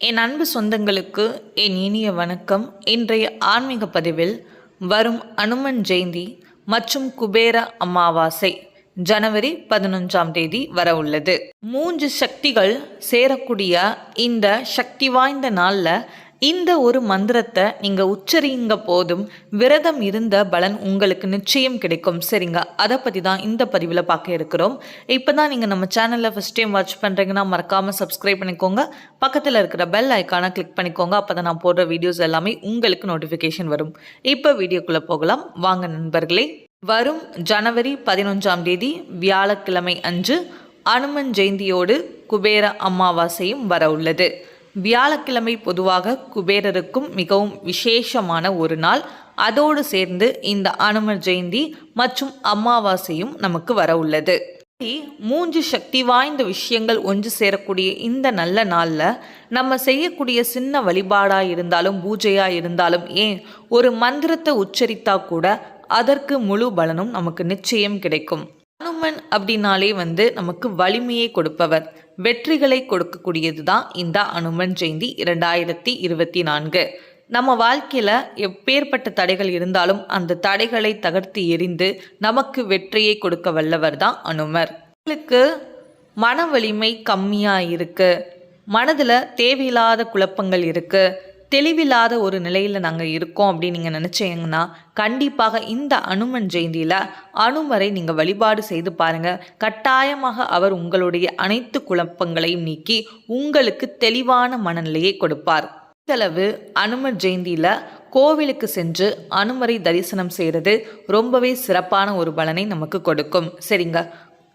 என் அன்பு சொந்தங்களுக்கு என் இனிய வணக்கம். இன்றைய ஆன்மீக பதிவில் வரும் அனுமன் ஜெயந்தி மற்றும் குபேர அமாவாசை ஜனவரி பதினொன்றாம் தேதி வர உள்ளது. மூன்று சக்திகள் சேரக்கூடிய இந்த சக்தி வாய்ந்த நாளில் இந்த ஒரு மந்திரத்தை நீங்கள் உச்சரிங்க போதும் விரதம் இருந்த பலன் உங்களுக்கு நிச்சயம் கிடைக்கும். சரிங்க? அதை பற்றி தான் இந்த பதிவில் பார்க்க இருக்கிறோம். இப்போ தான் நீங்கள் நம்ம சேனலில் ஃபஸ்ட் டைம் வாட்ச் பண்ணுறீங்கன்னா மறக்காமல் சப்ஸ்கிரைப் பண்ணிக்கோங்க. பக்கத்தில் இருக்கிற பெல் ஐக்கானை கிளிக் பண்ணிக்கோங்க. அப்போ தான் நான் போடுற வீடியோஸ் எல்லாமே உங்களுக்கு நோட்டிஃபிகேஷன் வரும். இப்போ வீடியோக்குள்ளே போகலாம். வாங்க நண்பர்களே. வரும் ஜனவரி பதினொன்றாம் தேதி வியாழக்கிழமை அன்று அனுமன் ஜெயந்தியோடு குபேர அமாவாசையும் வர உள்ளது. வியாழக்கிழமை பொதுவாக குபேரருக்கும் மிகவும் விசேஷமான ஒரு நாள். அதோடு சேர்ந்து இந்த அனுமன் ஜெயந்தி மற்றும் அமாவாசையும் நமக்கு வர உள்ளது. மூன்று சக்தி வாய்ந்த விஷயங்கள் ஒன்று சேரக்கூடிய இந்த நல்ல நாளில் நம்ம செய்யக்கூடிய சின்ன வழிபாடாக இருந்தாலும் பூஜையாக இருந்தாலும் ஏன் ஒரு மந்திரத்தை உச்சரித்தா கூட அதற்கு முழு பலனும் நமக்கு நிச்சயம் கிடைக்கும். அனுமன் அப்படின்னாலே வந்து நமக்கு வலிமையை கொடுப்பவர். வெற்றிகளை கொடுக்கக்கூடியது தான் இந்த அனுமன் ஜெயந்தி இரண்டாயிரத்தி இருபத்தி நான்கு. நம்ம வாழ்க்கையில் எப்பேற்பட்ட தடைகள் இருந்தாலும் அந்த தடைகளை தகர்த்து எறிந்து நமக்கு வெற்றியை கொடுக்க வல்லவர் தான் அனுமர். உங்களுக்கு மன வலிமை கம்மியாக இருக்குது மனதில் தேவையில்லாத குழப்பங்கள் இருக்குது தெளிவில்லாத ஒரு நிலையில் நாங்கள் இருக்கோம் அப்படின்னு நீங்கள் நினச்சிங்கன்னா கண்டிப்பாக இந்த அனுமன் ஜெயந்தியில் அனுமரை நீங்கள் வழிபாடு செய்து பாருங்கள் கட்டாயமாக அவர் உங்களுடைய அனைத்து குழப்பங்களையும் நீக்கி உங்களுக்கு தெளிவான மனநிலையை கொடுப்பார். இந்தளவு அனுமன் ஜெயந்தியில் கோவிலுக்கு சென்று அனுமரை தரிசனம் செய்கிறது ரொம்பவே சிறப்பான ஒரு பலனை நமக்கு கொடுக்கும். சரிங்க.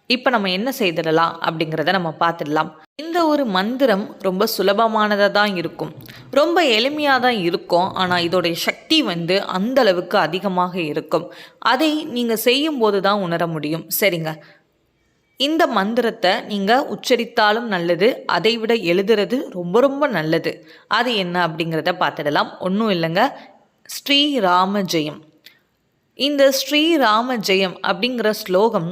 இப்போ நம்ம என்ன செய்திடலாம் அப்படிங்கிறத நம்ம பார்த்துடலாம். இந்த ஒரு மந்திரம் ரொம்ப சுலபமானதாக தான் இருக்கும். ரொம்ப எளிமையாக தான் இருக்கும். ஆனால் இதோடைய சக்தி வந்து அந்த அளவுக்கு அதிகமாக இருக்கும். அதை நீங்கள் செய்யும்போது தான் உணர முடியும். சரிங்க. இந்த மந்திரத்தை நீங்கள் உச்சரித்தாலும் நல்லது அதை விட எழுதுறது ரொம்ப ரொம்ப நல்லது. அது என்ன அப்படிங்கிறத பார்த்துடலாம். ஒன்றும் இல்லைங்க. ஸ்ரீராம ஜெயம். இந்த ஸ்ரீராம ஜெயம் அப்படிங்கிற ஸ்லோகம்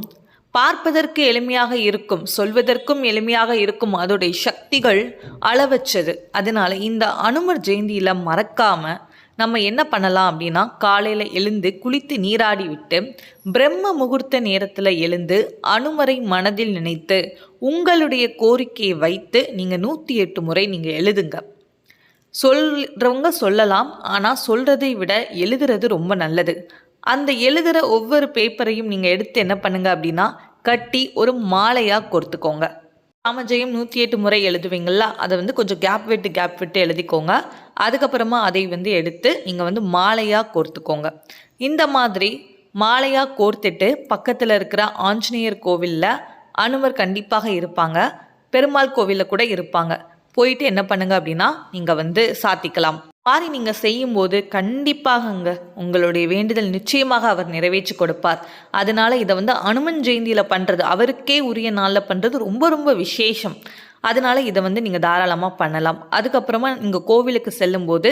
பார்ப்பதற்கு எளிமையாக இருக்கும் சொல்வதற்கும் எளிமையாக இருக்கும் அதோடைய சக்திகள் அளவற்றது. அதனால் இந்த அனுமர் ஜெயந்தியில் மறக்காமல் நம்ம என்ன பண்ணலாம் அப்படின்னா காலையில் எழுந்து குளித்து நீராடி விட்டு பிரம்ம முகூர்த்த நேரத்தில் எழுந்து அனுமரை மனதில் நினைத்து உங்களுடைய கோரிக்கையை வைத்து நீங்கள் நூற்றி எட்டு முறை நீங்கள் எழுதுங்க. சொல்கிறவங்க சொல்லலாம் ஆனால் சொல்கிறதை விட எழுதுறது ரொம்ப நல்லது. அந்த எழுதுகிற ஒவ்வொரு பேப்பரையும் நீங்கள் எடுத்து என்ன பண்ணுங்க அப்படின்னா கட்டி ஒரு மாலையாக கொடுத்துக்கோங்க ராமஜெயம் நூற்றி எட்டு முறை எழுதுவீங்களா? அதை வந்து கொஞ்சம் கேப் விட்டு கேப் விட்டு எழுதிக்கோங்க. அதுக்கப்புறமா அதை வந்து எடுத்து நீங்கள் வந்து மாலையாக கோர்த்துக்கோங்க. இந்த மாதிரி மாலையாக கோர்த்துட்டு பக்கத்தில் இருக்கிற ஆஞ்சநேயர் கோவிலில் அனுமர் கண்டிப்பாக இருப்பாங்க. பெருமாள் கோவிலில் கூட இருப்பாங்க. போயிட்டு என்ன பண்ணுங்க அப்படின்னா நீங்கள் வந்து சாத்திக்கலாம். மாதிரி நீங்கள் செய்யும்போது கண்டிப்பாகங்க உங்களுடைய வேண்டுதல் நிச்சயமாக அவர் நிறைவேற்றி கொடுப்பார். அதனால இதை வந்து அனுமன் ஜெயந்தியில் பண்ணுறது அவருக்கே உரிய நாளில் பண்ணுறது ரொம்ப ரொம்ப விசேஷம். அதனால இதை வந்து நீங்கள் தாராளமாக பண்ணலாம். அதுக்கப்புறமா நீங்கள் கோவிலுக்கு செல்லும்போது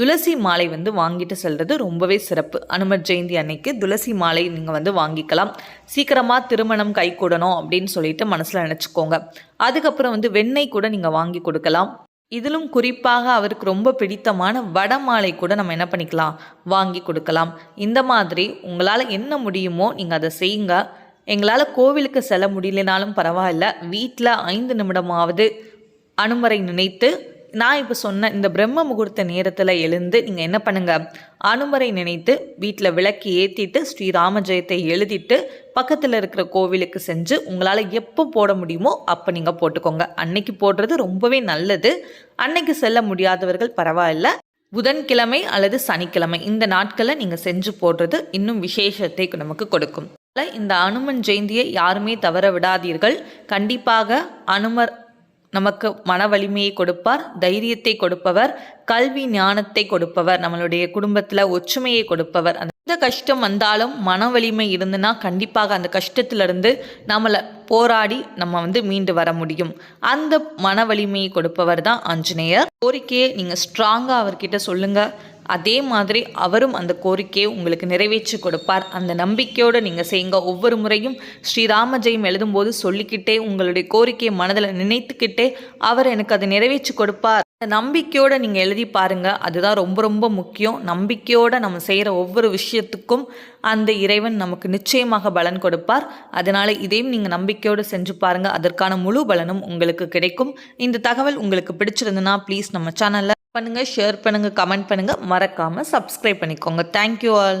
துளசி மாலை வந்து வாங்கிட்டு செல்வது ரொம்பவே சிறப்பு. அனுமர் ஜெயந்தி அன்னைக்கு துளசி மாலை நீங்கள் வந்து வாங்கிக்கலாம். சீக்கிரமாக திருமணம் கைகூடணும் அப்படின்னு சொல்லிட்டு மனசில் நினச்சிக்கோங்க. அதுக்கப்புறம் வந்து வெண்ணெய் கூட நீங்கள் வாங்கி கொடுக்கலாம். இதிலும் குறிப்பாக அவருக்கு ரொம்ப பிடித்தமான வட மாலை கூட நம்ம என்ன பண்ணிக்கலாம்? வாங்கி கொடுக்கலாம். இந்த மாதிரி உங்களால் என்ன முடியுமோ நீங்கள் அதை செய்யுங்க. எங்களால் கோவிலுக்கு செல்ல முடியலனாலும் பரவாயில்ல. வீட்டில் ஐந்து நிமிடமாவது அனுமரை நினைத்து நான் இப்போ சொன்ன இந்த பிரம்ம முகூர்த்த நேரத்தில் எழுந்து நீங்கள் என்ன பண்ணுங்கள் அனுமரை நினைத்து வீட்டில் விளக்கு ஏற்றிட்டு ஸ்ரீராம ஜெயத்தை எழுதிட்டு பக்கத்தில் இருக்கிற கோவிலுக்கு செஞ்சு உங்களால் எப்போ போட முடியுமோ அப்போ நீங்கள் போட்டுக்கோங்க. அன்னைக்கு போடுறது ரொம்பவே நல்லது. அன்னைக்கு செல்ல முடியாதவர்கள் பரவாயில்ல. புதன்கிழமை அல்லது சனிக்கிழமை இந்த நாட்களில் நீங்கள் செஞ்சு போடுறது இன்னும் விசேஷத்தை நமக்கு கொடுக்கும். இந்த அனுமன் ஜெயந்தியை யாருமே தவற விடாதீர்கள். கண்டிப்பாக அனுமர் நமக்கு மன வலிமையை கொடுப்பார் தைரியத்தை கொடுப்பவர் கல்வி ஞானத்தை கொடுப்பவர் நம்மளுடைய குடும்பத்தில் ஒற்றுமையை கொடுப்பவர். அந்த கஷ்டம் வந்தாலும் மன வலிமை இருந்துன்னா கண்டிப்பாக அந்த கஷ்டத்திலிருந்து நம்மளை போராடி நம்ம வந்து மீண்டு வர முடியும். அந்த மன வலிமையை கொடுப்பவர் தான் ஆஞ்சநேயர். கோரிக்கையை நீங்கள் ஸ்ட்ராங்காக அவர்கிட்ட சொல்லுங்கள் அதே மாதிரி அவரும் அந்த கோரிக்கையை உங்களுக்கு நிறைவேற்றி கொடுப்பார். அந்த நம்பிக்கையோடு நீங்கள் செய்யுங்க. ஒவ்வொரு முறையும் ஸ்ரீராம ஜெயம் எழுதும்போது சொல்லிக்கிட்டே உங்களுடைய கோரிக்கையை மனதில் நினைத்துக்கிட்டே அவர் எனக்கு அதை நிறைவேற்றி கொடுப்பார். அந்த நம்பிக்கையோடு நீங்கள் எழுதி பாருங்கள் அதுதான் ரொம்ப ரொம்ப முக்கியம். நம்பிக்கையோடு நம்ம செய்கிற ஒவ்வொரு விஷயத்துக்கும் அந்த இறைவன் நமக்கு நிச்சயமாக பலன் கொடுப்பார். அதனால் இதையும் நீங்கள் நம்பிக்கையோடு செஞ்சு பாருங்கள் அதற்கான முழு பலனும் உங்களுக்கு கிடைக்கும். இந்த தகவல் உங்களுக்கு பிடிச்சிருந்துன்னா ப்ளீஸ் நம்ம சேனலில் பண்ணுங்கள் ஷேர் பண்ணுங்கள் கமெண்ட் பண்ணுங்கள் மறக்காமல் சப்ஸ்கிரைப் பண்ணிக்கோங்க. Thank you all